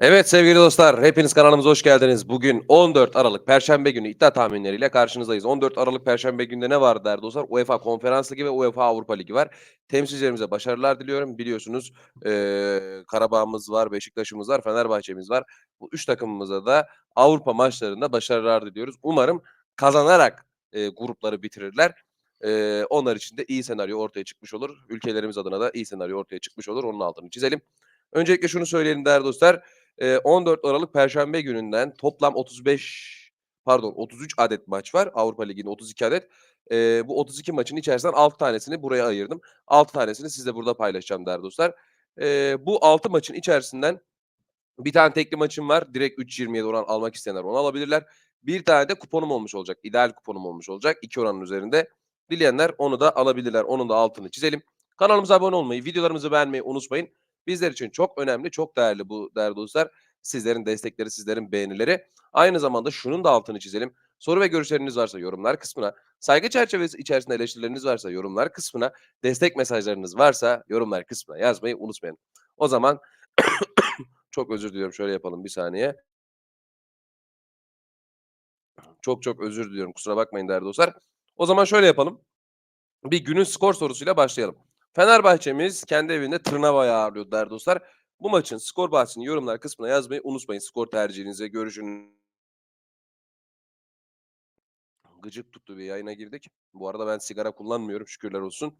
Evet sevgili dostlar, hepiniz kanalımıza hoş geldiniz. Bugün 14 Aralık Perşembe günü iddia tahminleriyle karşınızdayız. 14 Aralık Perşembe günde ne var değerli dostlar? UEFA Konferans Ligi ve UEFA Avrupa Ligi var. Temsilcilerimize başarılar diliyorum. Biliyorsunuz eee Karabağ'ımız var, Beşiktaş'ımız var, Fenerbahçe'miz var. Bu üç takımımıza da Avrupa maçlarında başarılar diliyoruz. Umarım kazanarak eee, grupları bitirirler. Eee, onlar için de iyi senaryo ortaya çıkmış olur. Ülkelerimiz adına da iyi senaryo ortaya çıkmış olur. Onun altını çizelim. Öncelikle şunu söyleyelim değerli dostlar. Eee, 14 Aralık Perşembe gününden toplam 35 pardon 33 adet maç var. Avrupa Ligi'nde 32 adet. Eee, bu 32 maçın içerisinden 6 tanesini buraya ayırdım. 6 tanesini sizle burada paylaşacağım değerli dostlar. Eee, bu 6 maçın içerisinden bir tane tekli maçım var. Direkt 3.27 oran almak isteyenler onu alabilirler. Bir tane de kuponum olmuş olacak. İdeal kuponum olmuş olacak. 2 oranın üzerinde. Dileyenler onu da alabilirler. Onun da altını çizelim. Kanalımıza abone olmayı, videolarımızı beğenmeyi unutmayın. Bizler için çok önemli, çok değerli bu değerli dostlar. Sizlerin destekleri, sizlerin beğenileri. Aynı zamanda şunun da altını çizelim. Soru ve görüşleriniz varsa yorumlar kısmına, saygı çerçevesi içerisinde eleştirileriniz varsa yorumlar kısmına, destek mesajlarınız varsa yorumlar kısmına yazmayı unutmayın. O zaman çok özür diliyorum. Şöyle yapalım bir saniye. Çok çok özür diliyorum. Kusura bakmayın değerli dostlar. O zaman şöyle yapalım. Bir günün skor sorusuyla başlayalım. Fenerbahçe'miz kendi evinde Tırnava'yı ağırlıyor değerli dostlar. Bu maçın skor bahsini yorumlar kısmına yazmayı unutmayın. Skor tercihinizi, görüşünüzü. Gıcık tuttu bir yayına girdik. Bu arada ben sigara kullanmıyorum şükürler olsun.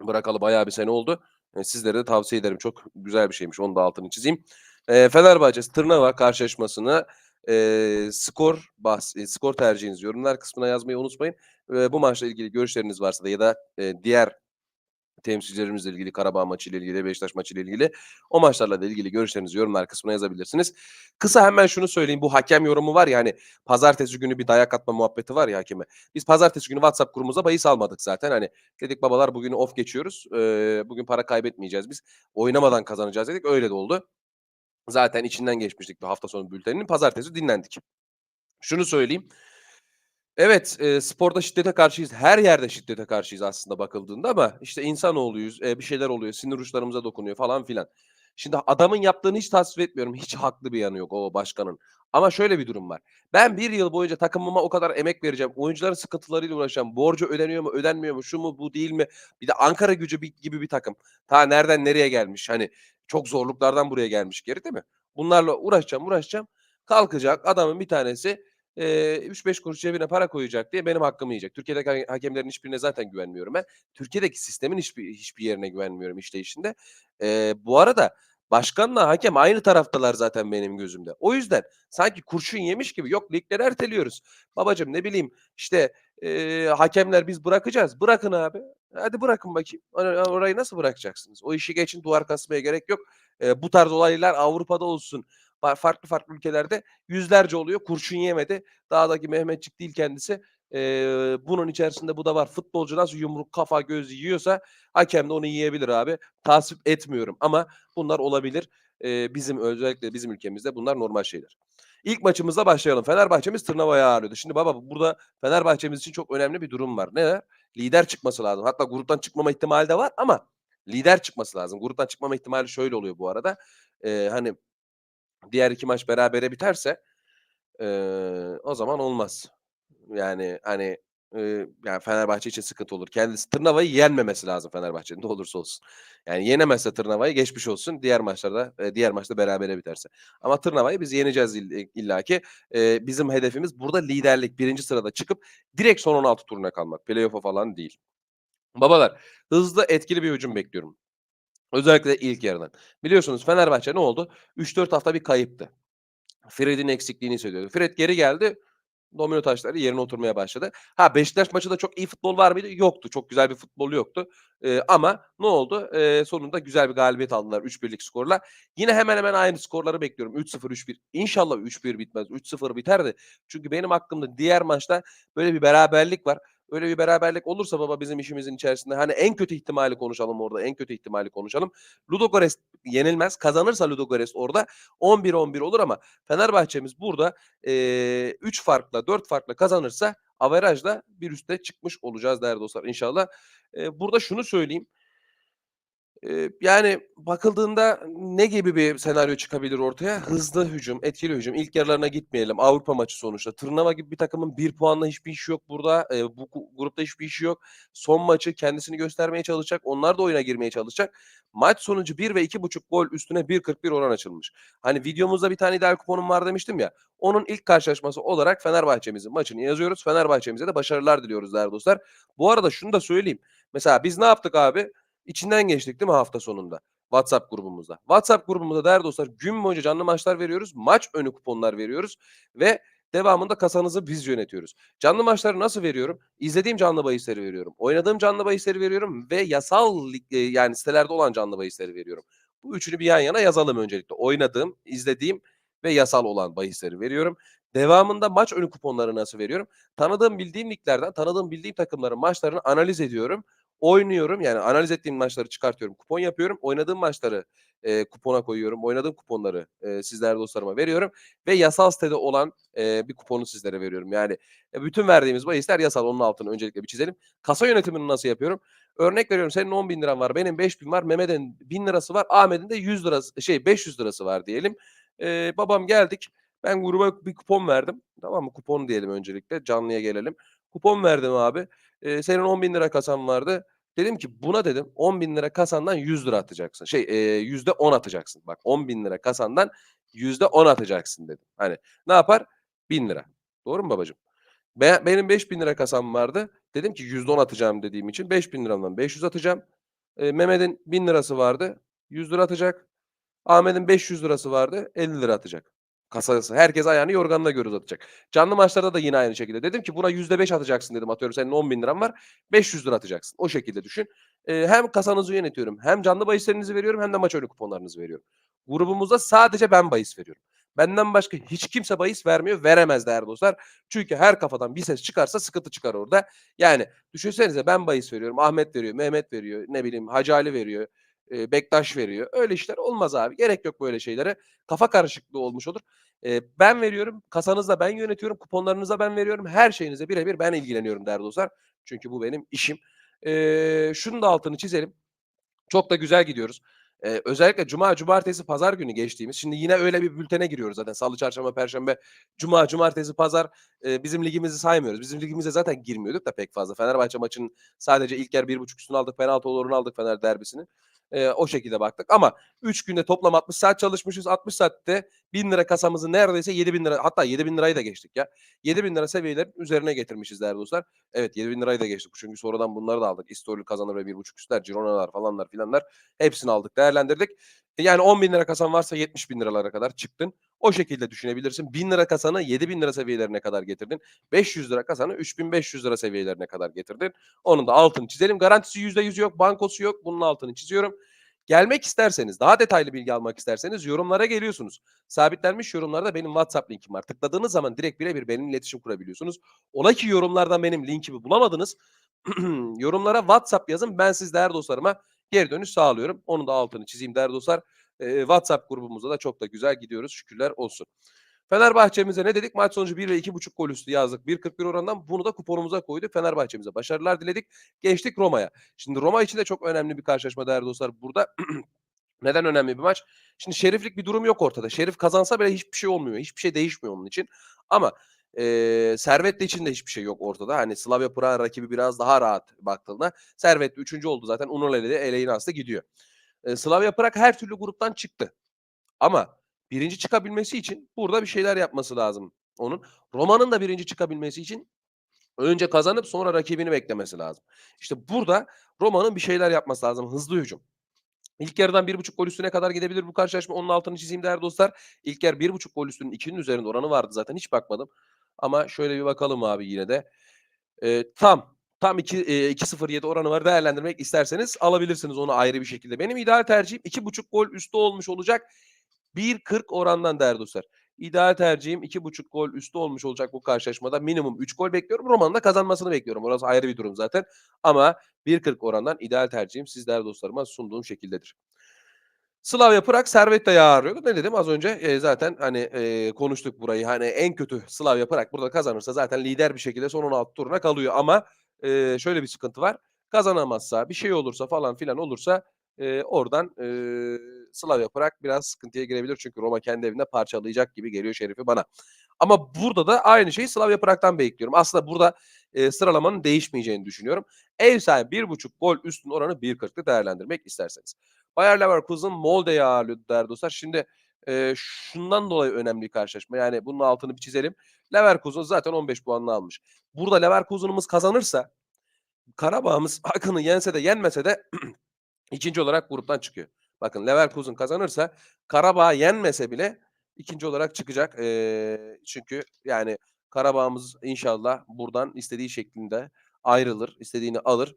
Bırakalı bayağı bir sene oldu. E, sizlere de tavsiye ederim. Çok güzel bir şeymiş. Onu da altını çizeyim. E, Fenerbahçe Tırnava karşılaşmasını e, skor bahs e, skor tercihinizi yorumlar kısmına yazmayı unutmayın. E, bu maçla ilgili görüşleriniz varsa da ya da e, diğer temsilcilerimizle ilgili, Karabağ maçıyla ilgili, Beşiktaş maçıyla ilgili o maçlarla da ilgili görüşlerinizi yorumlar kısmına yazabilirsiniz. Kısa hemen şunu söyleyeyim. Bu hakem yorumu var ya hani pazartesi günü bir dayak atma muhabbeti var ya hakeme. Biz pazartesi günü WhatsApp grubumuza bahis almadık zaten. Hani dedik babalar bugünü off geçiyoruz. Ee, bugün para kaybetmeyeceğiz biz. Oynamadan kazanacağız dedik. Öyle de oldu. Zaten içinden geçmiştik bir hafta sonu bülteninin. Pazartesi dinlendik. Şunu söyleyeyim. Evet, eee, sporda şiddete karşıyız. Her yerde şiddete karşıyız aslında bakıldığında ama işte insanoğluyuz. Eee, bir şeyler oluyor, sinir uçlarımıza dokunuyor falan filan. Şimdi adamın yaptığını hiç tasvip etmiyorum. Hiç haklı bir yanı yok o başkanın. Ama şöyle bir durum var. Ben bir yıl boyunca takımıma o kadar emek vereceğim. Oyuncuların sıkıntılarıyla uğraşacağım. Borcu ödeniyor mu, ödenmiyor mu, şu mu, bu değil mi? Bir de Ankara Gücü bi gibi bir takım. Ta nereden nereye gelmiş? Hani çok zorluklardan buraya gelmiş geri değil mi? Bunlarla uğraşacağım, uğraşacağım. Kalkacak adamın bir tanesi Eee, 3-5 kuruş cebine para koyacak diye benim hakkımı yiyecek. Türkiye'deki ha hakemlerin hiçbirine zaten güvenmiyorum ben. Türkiye'deki sistemin hiçbir hiçbir yerine güvenmiyorum işleyişinde. Eee, bu arada başkanla hakem aynı taraftalar zaten benim gözümde. O yüzden sanki kurşun yemiş gibi yok ligleri erteliyoruz. Babacım ne bileyim işte eee, hakemler biz bırakacağız. Bırakın abi. Hadi bırakın bakayım. Or orayı nasıl bırakacaksınız? O işi geçin duvar kasmaya gerek yok. Eee, bu tarz olaylar Avrupa'da olsun, farklı farklı ülkelerde yüzlerce oluyor. Kurşun yemedi. Dağdaki Mehmetçik değil kendisi. Eee, bunun içerisinde bu da var. Futbolcu nasıl yumruk, kafa, göz yiyorsa hakem de onu yiyebilir abi. Tasvip etmiyorum ama bunlar olabilir. Eee, bizim özellikle bizim ülkemizde bunlar normal şeyler. İlk maçımızla başlayalım. Fenerbahçe'miz Tırnava'yı ağırlıyordu. Şimdi baba burada Fenerbahçe'miz için çok önemli bir durum var. Ne? Lider çıkması lazım. Hatta gruptan çıkmama ihtimali de var ama lider çıkması lazım. Gruptan çıkmama ihtimali şöyle oluyor bu arada. Eee, hani diğer 2 maç berabere biterse Eee, o zaman olmaz. Yani, hani, eee, yani, Fenerbahçe için sıkıntı olur. Kendisi Tırnava'yı yenmemesi lazım Fenerbahçe'nin ne olursa olsun. Yani, yenemezse Tırnava'yı geçmiş olsun. Diğer maçlarda, eee, diğer maçta berabere biterse. Ama Tırnava'yı biz yeneceğiz ill illaki. Eee, bizim hedefimiz burada liderlik, birinci sırada çıkıp direkt son 16 turuna kalmak. Playoff'a falan değil. Babalar, hızlı, etkili bir hücum bekliyorum. Özellikle ilk yarıdan. Biliyorsunuz Fenerbahçe ne oldu? 3-4 hafta bir kayıptı. Fred'in eksikliğini hissediyordu. Fred geri geldi. Domino taşları yerine oturmaya başladı. Ha Beşiktaş maçında çok iyi futbol var mıydı? Yoktu. Çok güzel bir futbol yoktu. Eee, ama ne oldu? Eee, sonunda güzel bir galibiyet aldılar 3-1'lik skorla. Yine hemen hemen aynı skorları bekliyorum. 3-0, 3-1. İnşallah 3-1 bitmez. 3-0 biter de. Çünkü benim aklımda diğer maçta böyle bir beraberlik var. Öyle bir beraberlik olursa baba bizim işimizin içerisinde hani en kötü ihtimali konuşalım orada. En kötü ihtimali konuşalım. Ludogorets yenilmez. Kazanırsa Ludogorets orada 11-11 olur ama Fenerbahçe'miz burada eee 3 farkla 4 farkla kazanırsa averajla bir üste çıkmış olacağız değerli dostlar inşallah. Eee, burada şunu söyleyeyim. Yani, bakıldığında ne gibi bir senaryo çıkabilir ortaya? Hızlı hücum, etkili hücum, ilk yarılarına gitmeyelim, Avrupa maçı sonuçta. Tırnava gibi bir takımın 1 puanla hiçbir işi yok burada. Eee, bu grupta hiçbir işi yok. Son maçı kendisini göstermeye çalışacak. Onlar da oyuna girmeye çalışacak. Maç sonucu 1 ve 2.5 gol üstüne 1.41 oran açılmış. Hani, videomuzda bir tane ideal kuponum var demiştim ya, onun ilk karşılaşması olarak Fenerbahçe'mizin maçını yazıyoruz. Fenerbahçe'mize de başarılar diliyoruz değerli dostlar. Bu arada şunu da söyleyeyim. Mesela biz ne yaptık abi? İçinden geçtik değil mi hafta sonunda WhatsApp grubumuzda? WhatsApp grubumuzda değerli dostlar gün boyunca canlı maçlar veriyoruz. Maç önü kuponlar veriyoruz ve devamında kasanızı biz yönetiyoruz. Canlı maçları nasıl veriyorum? İzlediğim canlı bahisleri veriyorum. Oynadığım canlı bahisleri veriyorum ve yasal eee, yani sitelerde olan canlı bahisleri veriyorum. Bu üçünü bir yan yana yazalım öncelikle. Oynadığım, izlediğim ve yasal olan bahisleri veriyorum. Devamında maç önü kuponları nasıl veriyorum? Tanıdığım, bildiğim liglerden, tanıdığım, bildiğim takımların maçlarını analiz ediyorum. Oynuyorum, yani analiz ettiğim maçları çıkartıyorum, kupon yapıyorum. Oynadığım maçları, eee, kupona koyuyorum. Oynadığım kuponları, eee, siz değerli dostlarıma veriyorum ve yasal sitede olan, eee, bir kuponu sizlere veriyorum. Yani, eee, bütün verdiğimiz bahisler yasal. Onun altını öncelikle bir çizelim. Kasa yönetimini nasıl yapıyorum? Örnek veriyorum, senin 10.000 liran var, benim 5.000 var, Mehmet'in 1.000 lirası var, Ahmet'in de 100 lirası şey 500 lirası var diyelim. Eee, babam geldik, ben gruba bir kupon verdim, tamam mı? Kupon diyelim öncelikle, canlıya gelelim. Kupon verdim abi. Eee, senin 10.000 lira kasan vardı. Dedim ki buna dedim 10.000 lira kasandan 100 lira atacaksın. Şey, eee, %10 atacaksın. Bak 10.000 lira kasandan %10 atacaksın dedim. Hani ne yapar? 1.000 lira. Doğru mu babacığım? Be benim 5.000 lira kasam vardı. Dedim ki %10 atacağım dediğim için 5.000 liramdan 500 atacağım. Eee, Mehmet'in 1.000 lirası vardı. 100 lira atacak. Ahmet'in 500 lirası vardı. 50 lira atacak. Kasası. Herkes ayağını yorganına göre uzatacak. Canlı maçlarda da yine aynı şekilde. Dedim ki buna %5 atacaksın dedim. Atıyorum senin 10.000 liran var. 500 lira atacaksın. O şekilde düşün. Eee, hem kasanızı yönetiyorum, hem canlı bahislerinizi veriyorum hem de maç önü kuponlarınızı veriyorum. Grubumuzda sadece ben bahis veriyorum. Benden başka hiç kimse bahis vermiyor, veremez değerli dostlar. Çünkü her kafadan bir ses çıkarsa sıkıntı çıkar orada. Yani düşünsenize ben bahis veriyorum, Ahmet veriyor, Mehmet veriyor, ne bileyim Hacı Ali veriyor, eee, Bektaş veriyor. Öyle işler olmaz abi. Gerek yok böyle şeylere. Kafa karışıklığı olmuş olur. Eee, ben veriyorum, kasanızı da ben yönetiyorum, kuponlarınızı da ben veriyorum. Her şeyinizle birebir ben ilgileniyorum değerli dostlar. Çünkü bu benim işim. Eee, şunun da altını çizelim. Çok da güzel gidiyoruz. Eee, özellikle cuma, cumartesi, pazar günü geçtiğimiz şimdi yine öyle bir bültene giriyoruz zaten. Salı, çarşamba, perşembe, cuma, cumartesi, pazar, eee, bizim ligimizi saymıyoruz. Bizim ligimize zaten girmiyorduk da pek fazla. Fenerbahçe maçının sadece ilk yarı 1.5 üstünü aldık. Penaltı olurunu aldık Fener derbisinin. Eee, o şekilde baktık ama 3 günde toplam 60 saat çalışmışız. 60 saatte 1.000 lira kasamızı neredeyse 7.000 lira hatta 7.000 lirayı da geçtik ya. 7.000 lira seviyelerin üzerine getirmişiz değerli dostlar. Evet 7.000 lirayı da geçtik. Çünkü sonradan bunları da aldık. İstoğlu kazanır ve 1.5 üstler, Girona'lar falanlar filanlar hepsini aldık, değerlendirdik. E, yani 10.000 lira kasan varsa 70.000 liralara kadar çıktın. O şekilde düşünebilirsin. 1.000 lira kasanı 7.000 lira seviyelerine kadar getirdin. 500 lira kasanı 3.500 lira seviyelerine kadar getirdin. Onun da altını çizelim. Garantisi %100 yok, bankosu yok. Bunun altını çiziyorum. Gelmek isterseniz, daha detaylı bilgi almak isterseniz yorumlara geliyorsunuz. Sabitlenmiş yorumlarda benim WhatsApp linkim var. Tıkladığınız zaman direkt birebir benimle iletişim kurabiliyorsunuz. Ola ki yorumlardan benim linkimi bulamadınız. yorumlara WhatsApp yazın. Ben siz değerli dostlarıma geri dönüş sağlıyorum. Onun da altını çizeyim değerli dostlar. Eee, WhatsApp grubumuzda da çok da güzel gidiyoruz. Şükürler olsun. Fenerbahçe'mize ne dedik? Maç sonucu 1 ve 2.5 gol üstü yazdık. 1.41 orandan bunu da kuponumuza koyduk. Fenerbahçe'mize başarılar diledik. Geçtik Roma'ya. Şimdi Roma için de çok önemli bir karşılaşma değerli dostlar. Burada neden önemli bir maç? Şimdi şeriflik bir durum yok ortada. Şerif kazansa bile hiçbir şey olmuyor. Hiçbir şey değişmiyor onun için. Ama eee Servette için de hiçbir şey yok ortada. Hani Slavia Prag'ın rakibi biraz daha rahat baktığında. Servette 3. oldu zaten. Unolele de eleğine hasta gidiyor. Eee, Slavia Prag her türlü gruptan çıktı. Ama 1. çıkabilmesi için burada bir şeyler yapması lazım onun. Roma'nın da 1. çıkabilmesi için önce kazanıp sonra rakibini beklemesi lazım. İşte burada Roma'nın bir şeyler yapması lazım. Hızlı hücum. İlk yarıdan 1.5 gol üstüne kadar gidebilir bu karşılaşma. Onun altını çizeyim değerli dostlar. İlk yarı 1.5 gol üstünün 2'nin üzerinde oranı vardı zaten. Hiç bakmadım. Ama şöyle bir bakalım abi yine de. Eee, tam tam 2 eee, 2.07 oranı var. Değerlendirmek isterseniz alabilirsiniz onu ayrı bir şekilde. Benim ideal tercihim 2.5 gol üstü olmuş olacak. 1.40 orandan değerli dostlar. İdeal tercihim 2.5 gol üstü olmuş olacak bu karşılaşmada. Minimum 3 gol bekliyorum. Roma'nın da kazanmasını bekliyorum. Orası ayrı bir durum zaten. Ama 1.40 orandan ideal tercihim siz değerli dostlarıma sunduğum şekildedir. Slavia Prag Servette'yi ağırlıyor. Ne dedim az önce? Eee, zaten hani, eee, konuştuk burayı. Hani en kötü Slavia Prag burada kazanırsa zaten lider bir şekilde son 16 turuna kalıyor ama, eee, şöyle bir sıkıntı var. Kazanamazsa, bir şey olursa falan filan olursa Eee, oradan, eee, Slavia Prag biraz sıkıntıya girebilir. Çünkü Roma kendi evinde parçalayacak gibi geliyor Şerif'i bana. Ama burada da aynı şeyi Slavia Prag'tan bekliyorum. Aslında burada, eee, sıralamanın değişmeyeceğini düşünüyorum. Ev sahibi 1.5 gol üstün oranı 1.40'lı değerlendirmek isterseniz. Bayer Leverkusen Molde'yi ağırlıyordu değerli dostlar. Şimdi, eee, şundan dolayı önemli bir karşılaşma. Yani bunun altını bir çizelim. Leverkusen zaten 15 puanını almış. Burada Leverkusen'ımız kazanırsa Karabağ'ımız Akın'ı yense de yenmese de 2. olarak gruptan çıkıyor. Bakın Leverkusen kazanırsa Karabağ yenmese bile 2. olarak çıkacak. Eee, çünkü yani Karabağ'ımız inşallah buradan istediği şeklinde ayrılır, istediğini alır,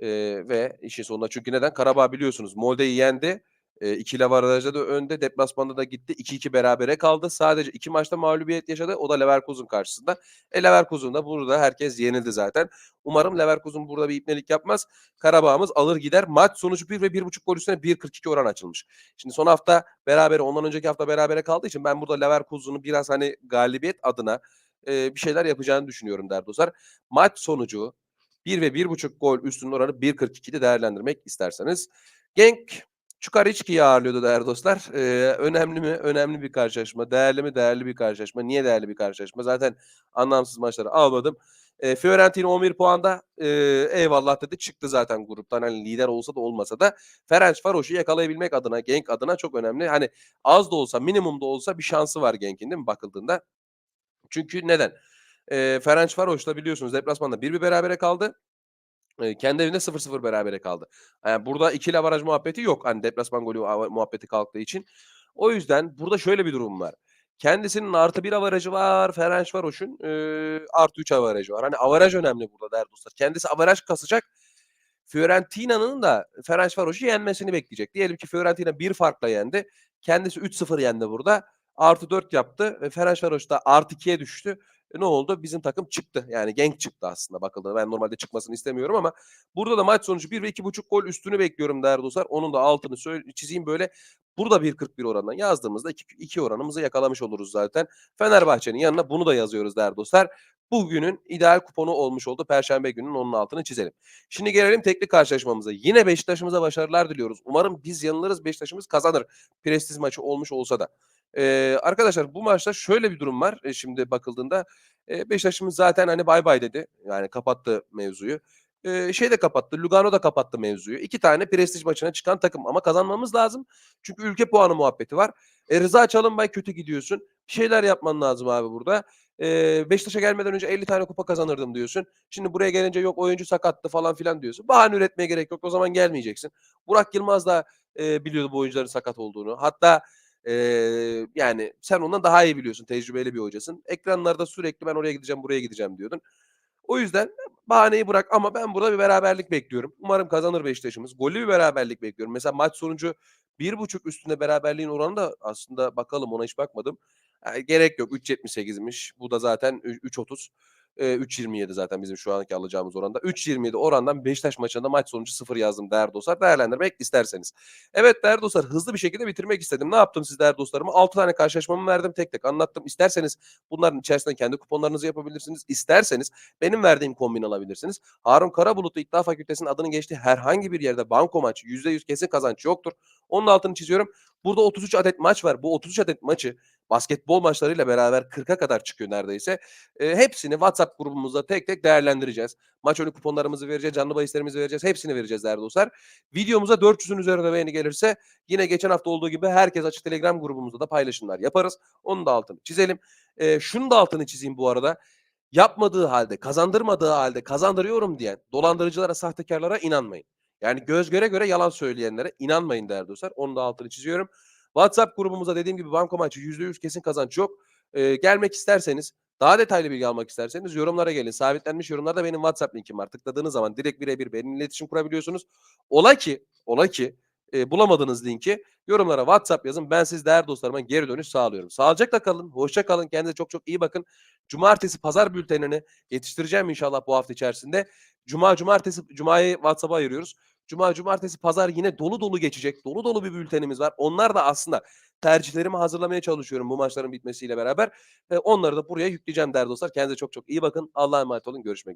eee, ve işin sonunda çünkü neden? Karabağ biliyorsunuz Molde'yi yendi. Eee, ikili avarajda da önde. Deplasmanda da gitti. 2-2 berabere kaldı. Sadece 2 maçta mağlubiyet yaşadı. O da Leverkusen karşısında. E, Leverkusen de burada herkes yenildi zaten. Umarım Leverkusen burada bir ipnelik yapmaz. Karabağ'ımız alır gider. Maç sonucu 1 ve 1.5 gol üstüne 1.42 oran açılmış. Şimdi son hafta berabere, ondan önceki hafta berabere kaldığı için ben burada Leverkusen'ı biraz hani galibiyet adına, eee, bir şeyler yapacağını düşünüyorum değerli dostlar. Maç sonucu 1 ve 1.5 gol üstünün oranı 1.42'de değerlendirmek isterseniz. Genk Çukariçki'yi ağırlıyordu değerli dostlar. Eee, önemli mi? Önemli bir karşılaşma. Değerli mi? Değerli bir karşılaşma. Niye değerli bir karşılaşma? Zaten anlamsız maçları almadım. Eee, Fiorentina 11 puanda. Eee, eyvallah dedi. Çıktı zaten gruptan. Hani lider olsa da olmasa da Ferencvaros'u yakalayabilmek adına, Genk adına çok önemli. Hani az da olsa, minimum da olsa bir şansı var Genk'in değil mi bakıldığında? Çünkü neden? Eee, Ferencvaros'la biliyorsunuz deplasmanda 1-1 berabere kaldı. Eee, kendi evinde 0-0 berabere kaldı. Yani burada ikili avaraj muhabbeti yok. Hani deplasman golü muhabbeti kalktığı için. O yüzden burada şöyle bir durum var. Kendisinin +1 avarajı var. Ferencvaros'un, eee, +3 avarajı var. Hani avaraj önemli burada değerli dostlar. Kendisi avaraj kasacak. Fiorentina'nın da Ferencvaros'u yenmesini bekleyecek. Diyelim ki Fiorentina 1 farkla yendi. Kendisi 3-0 yendi burada. +4 yaptı ve Ferencvaros da +2'ye düştü. E, ne oldu? Bizim takım çıktı. Yani Genk çıktı aslında bakıldığında. Ben normalde çıkmasını istemiyorum ama burada da maç sonucu 1 ve 2.5 gol üstünü bekliyorum değerli dostlar. Onun da altını çizeyim böyle. Burada 1.41 oranından yazdığımızda 2 2 oranımızı yakalamış oluruz zaten. Fenerbahçe'nin yanına bunu da yazıyoruz değerli dostlar. Bugünün ideal kuponu olmuş oldu. Perşembe gününün onun altını çizelim. Şimdi gelelim tekli karşılaşmamıza. Yine Beşiktaş'ımıza başarılar diliyoruz. Umarım biz yanılırız, Beşiktaş'ımız kazanır. Prestij maçı olmuş olsa da. Eee, arkadaşlar bu maçta şöyle bir durum var. Eee, şimdi bakıldığında, eee, Beşiktaş'ımız zaten hani bay bay dedi. Yani kapattı mevzuyu. Eee, şey de kapattı, Lugano da kapattı mevzuyu. 2 tane prestij maçına çıkan takım ama kazanmamız lazım. Çünkü ülke puanı muhabbeti var. E, Rıza Çalınbay kötü gidiyorsun. Bir şeyler yapman lazım abi burada. Eee, Beşiktaş'a gelmeden önce 50 tane kupa kazanırdım diyorsun. Şimdi buraya gelince yok oyuncu sakattı falan filan diyorsun. Bahane üretmeye gerek yok. O zaman gelmeyeceksin. Burak Yılmaz da, eee, biliyordu bu oyuncuların sakat olduğunu. Hatta, eee, yani sen ondan daha iyi biliyorsun. Tecrübeli bir hocasın. Ekranlarda sürekli ben oraya gideceğim, buraya gideceğim diyordun. O yüzden bahaneyi bırak ama ben burada bir beraberlik bekliyorum. Umarım kazanır Beşiktaş'ımız. Gollü bir beraberlik bekliyorum. Mesela maç sonucu 1.5 üstünde beraberliğin oranı da aslında bakalım ona hiç bakmadım. Eee, gerek yok 3.78'miş. Bu da zaten ü 3.30. Eee, 3.27 zaten bizim şu anki alacağımız oranda. 3.27 orandan Beşiktaş maçında maç sonucu 0 yazdım değerli dostlar. Değerlendirmek isterseniz. Evet değerli dostlar hızlı bir şekilde bitirmek istedim. Ne yaptım siz değerli dostlarıma? 6 tane karşılaşmamı verdim tek tek anlattım. İsterseniz bunların içerisinde kendi kuponlarınızı yapabilirsiniz. İsterseniz benim verdiğim kombin alabilirsiniz. Harun Karabulutlu İddia Fakültesi'nin adının geçtiği herhangi bir yerde banko maç %100 kesin kazanç yoktur. Onun altını çiziyorum. Burada 33 adet maç var. Bu 33 adet maçı basketbol maçlarıyla beraber 40'a kadar çıkıyor neredeyse. Eee, hepsini WhatsApp grubumuzda tek tek değerlendireceğiz. Maç önü kuponlarımızı vereceğiz, canlı bahislerimizi vereceğiz. Hepsini vereceğiz değerli dostlar. Videomuza 400'ün üzerinde beğeni gelirse yine geçen hafta olduğu gibi herkes açık Telegram grubumuzda da paylaşımlar yaparız. Onun da altını çizelim. Eee, şunun da altını çizeyim bu arada. Yapmadığı halde, kazandırmadığı halde kazandırıyorum diyen dolandırıcılara, sahtekarlara inanmayın. Yani göz göre göre yalan söyleyenlere inanmayın değerli dostlar. Onun da altını çiziyorum. WhatsApp grubumuza dediğim gibi banko maçı %100 kesin kazanç yok. Eee, gelmek isterseniz, daha detaylı bilgi almak isterseniz yorumlara gelin. Sabitlenmiş yorumlarda benim WhatsApp linkim var. Tıkladığınız zaman direkt birebir benimle iletişim kurabiliyorsunuz. Ola ki, ola ki, eee, bulamadığınız linki yorumlara WhatsApp yazın. Ben siz değerli dostlarıma geri dönüş sağlıyorum. Sağlıcakla kalın, hoşça kalın. Kendinize çok çok iyi bakın. Cumartesi, pazar bültenini yetiştireceğim inşallah bu hafta içerisinde. Cuma, cumartesi, cumayı WhatsApp'a ayırıyoruz. Cuma, cumartesi, pazar yine dolu dolu geçecek. Dolu dolu bir bültenimiz var. Onlar da aslında tercihlerimi hazırlamaya çalışıyorum bu maçların bitmesiyle beraber. Eee, onları da buraya yükleyeceğim değerli dostlar. Kendinize çok çok iyi bakın. Allah'a emanet olun. Görüşmek